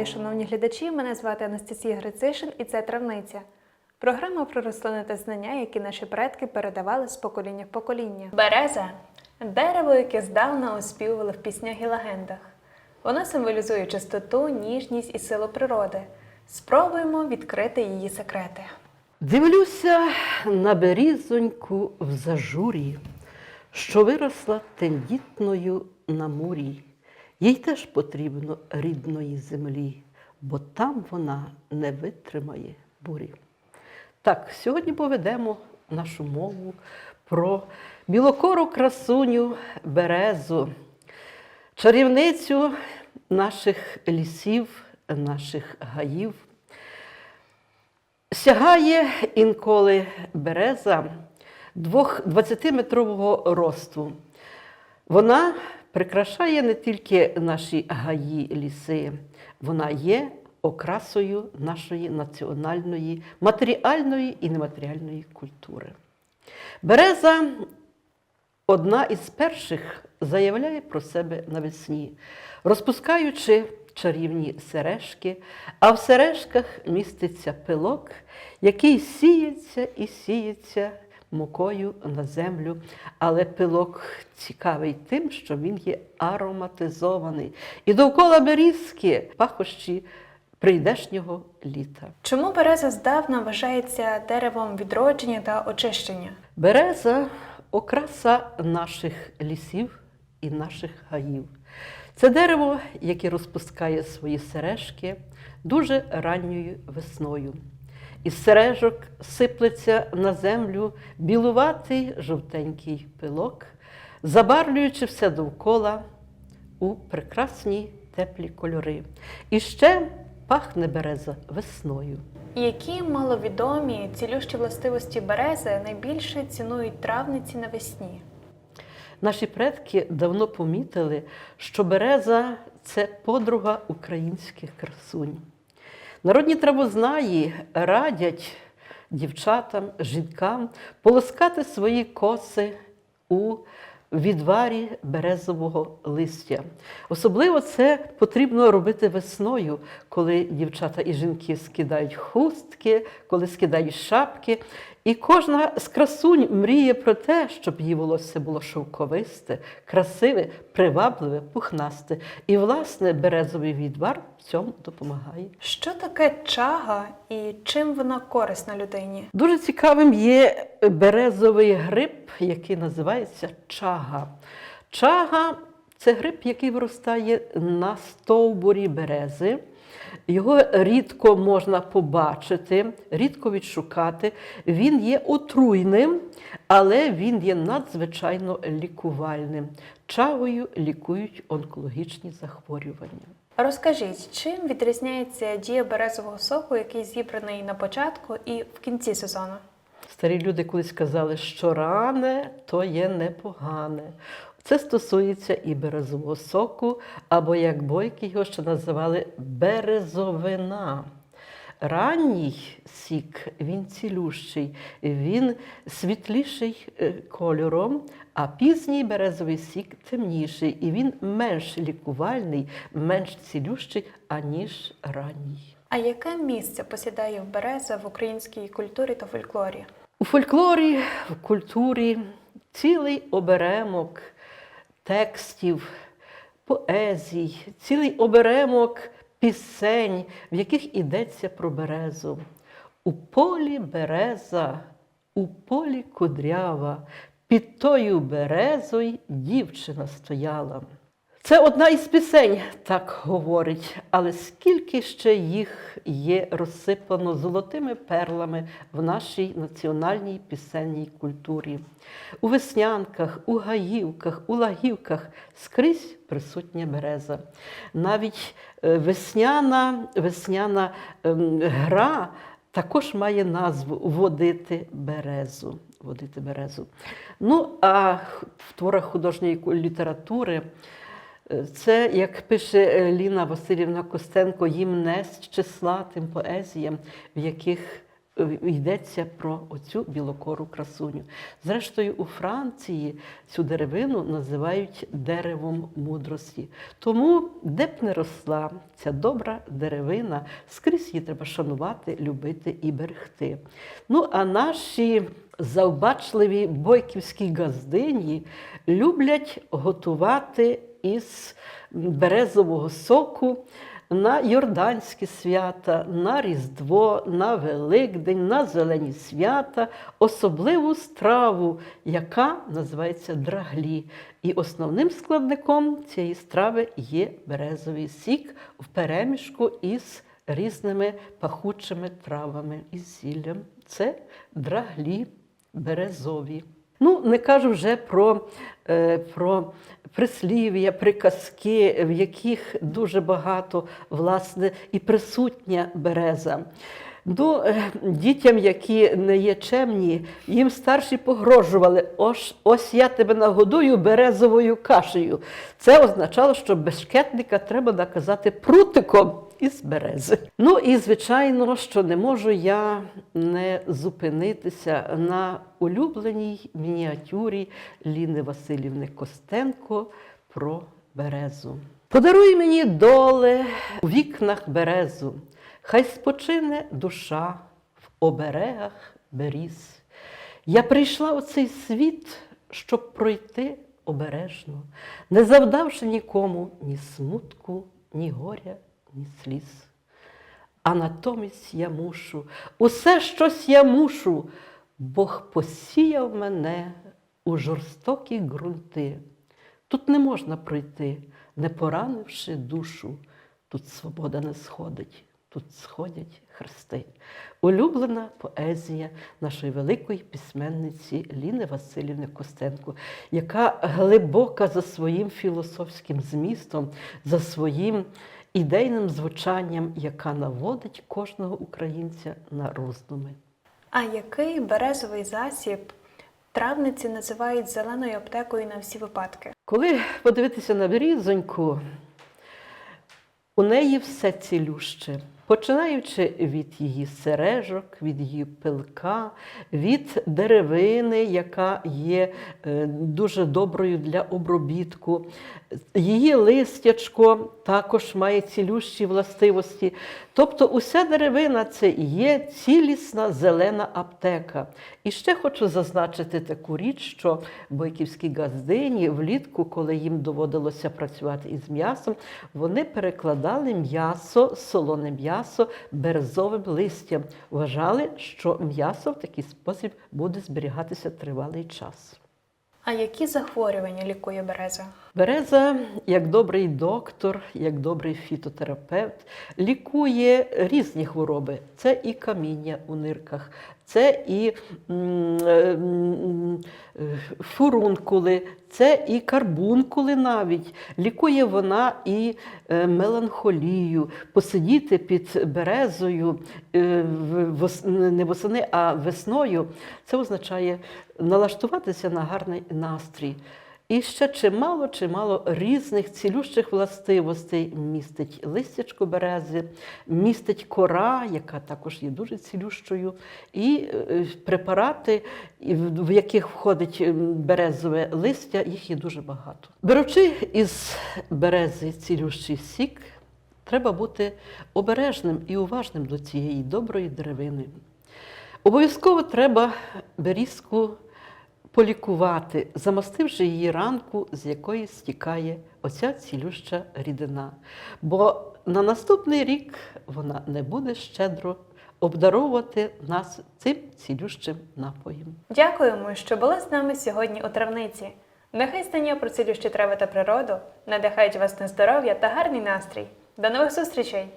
Вітаю, шановні глядачі! Мене звати Анастасія Грицишин і це Травниця. Програма про рослини та знання, які наші предки передавали з покоління в покоління. Береза дерево, яке здавна оспівували в піснях і легендах. Воно символізує чистоту, ніжність і силу природи. Спробуємо відкрити її секрети. Дивлюся на берізоньку в зажурі, що виросла тендітною на мурі. Їй теж потрібно рідної землі, бо там вона не витримає бурі. Так, сьогодні поведемо нашу мову про білокору красуню березу, чарівницю наших лісів, наших гаїв. Сягає інколи береза двох 20-метрового росту. Вона прикрашає не тільки наші гаї ліси, вона є окрасою нашої національної, матеріальної і нематеріальної культури. Береза одна із перших заявляє про себе навесні, розпускаючи чарівні сережки, а в сережках міститься пилок, який сіється і сіється мукою на землю. Але пилок цікавий тим, що він є ароматизований. І довкола берізки пахощі прийдешнього літа. Чому береза здавна вважається деревом відродження та очищення? Береза окраса наших лісів і наших гаїв. Це дерево, яке розпускає свої сережки дуже ранньою весною. Із сережок сиплеться на землю білуватий жовтенький пилок, забарвлюючи все довкола у прекрасні теплі кольори. І ще пахне береза весною. Які маловідомі цілющі властивості берези найбільше цінують травниці навесні? Наші предки давно помітили, що береза це подруга українських красунь. Народні травознаї радять дівчатам, жінкам полоскати свої коси у відварі березового листя. Особливо це потрібно робити весною, коли дівчата і жінки скидають хустки, коли скидають шапки. І кожна з красунь мріє про те, щоб її волосся було шовковисте, красиве, привабливе, пухнасте. І, власне, березовий відвар в цьому допомагає. Що таке чага і чим вона корисна людині? Дуже цікавим є березовий гриб, який називається чага. Чага це гриб, який виростає на стовбурі берези. Його рідко можна побачити, рідко відшукати. Він є отруйним, але він є надзвичайно лікувальним. Чагою лікують онкологічні захворювання. Розкажіть, чим відрізняється дія березового соку, який зібраний на початку і в кінці сезону? Старі люди колись казали, що ране то є непогане. Це стосується і березового соку, або як бойки його ще називали березовина. Ранній сік, він цілющий, він світліший е, кольором, а пізній березовий сік темніший, і він менш лікувальний, менш цілющий, аніж ранній. А яке місце посідає береза в українській культурі та фольклорі? У фольклорі, в культурі цілий оберемок текстів, поезій, цілий оберемок пісень, в яких йдеться про березу. У полі береза, у полі кудрява, під тою березою дівчина стояла. Це одна із пісень, так говорить, але скільки ще їх є розсипано золотими перлами в нашій національній пісенній культурі. У веснянках, у гаївках, у лагівках скрізь присутня береза. Навіть е, весняна, весняна ем, гра також має назву Водити березу. Водити березу. Ну, а в творах художньої літератури. Це, як пише е, Ліна Васильівна Костенко, їм не з числа тим поезіям, в яких е, йдеться про оцю білокору красуню. Зрештою, у Франції цю деревину називають деревом мудрості. Тому, де б не росла ця добра деревина, скрізь її треба шанувати, любити і берегти. Ну, а наші завбачливі бойківські газдині люблять готувати із березового соку на Йорданські свята, на Різдво, на Великдень, на Зелені свята особливу страву, яка називається драглі. І основним складником цієї страви є березовий сік в перемішку із різними пахучими травами і зіллям. Це драглі березові. Ну, не кажу вже про, е, про прислів'я, приказки, в яких дуже багато власне і присутня береза. Ну, е, дітям, які не є чемні, їм старші погрожували, ось, ось я тебе нагодую березовою кашею. Це означало, що бешкетника треба наказати прутиком із берези. Ну і звичайно, що не можу я не зупинитися на улюбленій мініатюрі Ліни Васильівни Костенко про березу. Подаруй мені доле у вікнах березу, хай спочине душа в оберегах беріз. Я прийшла у цей світ, щоб пройти обережно, не завдавши нікому ні смутку, ні горя, ні сліз. А натомість я мушу, усе щось я мушу, Бог посіяв мене у жорстокі ґрунти. Тут не можна пройти, не поранивши душу. Тут свобода не сходить, тут сходять хрести. Улюблена поезія нашої великої письменниці Ліни Васильівни Костенко, яка глибока за своїм філософським змістом, за своїм ідейним звучанням, яка наводить кожного українця на роздуми. А який березовий засіб травниці називають зеленою аптекою на всі випадки? Коли подивитися на берізоньку, у неї все цілюще, починаючи від її сережок, від її пилка, від деревини, яка є е, дуже доброю для обробітку. Її листячко також має цілющі властивості. Тобто уся деревина це є цілісна зелена аптека. І ще хочу зазначити таку річ, що бойківські газдині влітку, коли їм доводилося працювати із м'ясом, вони перекладали м'ясо, солоне м'ясо березовим листям. Вважали, що м'ясо в такий спосіб буде зберігатися тривалий час. А які захворювання лікує береза? Береза, як добрий доктор, як добрий фітотерапевт, лікує різні хвороби. Це і каміння у нирках, це і е, е, фурункули, це і карбункули навіть. Лікує вона і е, меланхолію. Посидіти під березою не восени, а весною. Це означає налаштуватися на гарний настрій. І ще чимало, чимало різних цілющих властивостей містить листячко берези, містить кора, яка також є дуже цілющою, і е, препарати, в яких входить ем, березове листя, їх є дуже багато. Беручи із берези цілющий сік, треба бути обережним і уважним до цієї доброї деревини. Обов'язково треба берізку полікувати, замастивши її ранку, з якої стікає оця цілюща рідина. Бо на наступний рік вона не буде щедро обдаровувати нас цим цілющим напоєм. Дякуємо, що були з нами сьогодні у травниці. Нехай знання про цілющі трави та природу надихають вас на здоров'я та гарний настрій. До нових зустрічей!